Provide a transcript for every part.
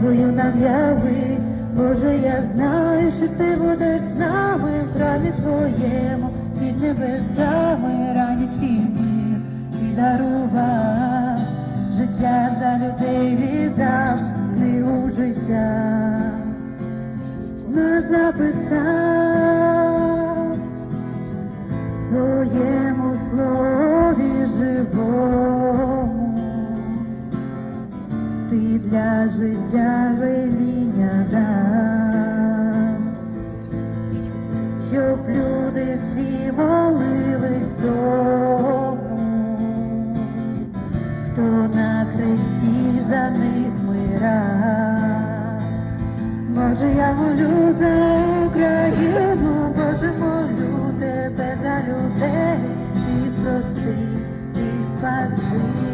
свою нам яви. Боже, я знаю, що ти будеш з нами в храмі своєму, під небесами радість і мир і дарував життя за людей віддав книгу життя нас записав своєму Ти для життя веління дав, щоб люди всі молились тому, хто на хресті за них мирав. Боже, я молю за Україну, Боже, молю тебе за людей, ти прости, ти спаси,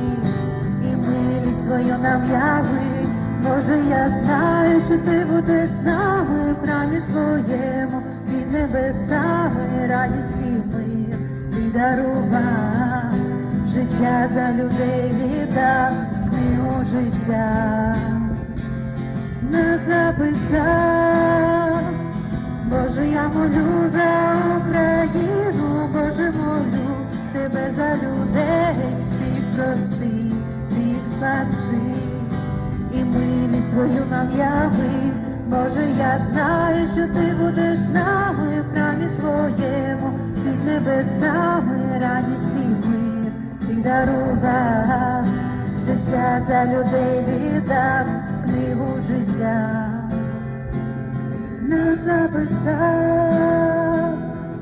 свою нам яви. Боже, я знаю, що ти будеш з нами в храмі своєму, під небесами радість і мир, ти дарував життя за людей віддав, книгу життя. Не записав. Боже, я молю за Україну, Боже, молю тебе за людей, ти прости, свою нам яви. Боже, я знаю, що ти будеш з нами в храмі своєму, під небесами радість і мир, ти дарував життя за людей віддав книгу життя не записав.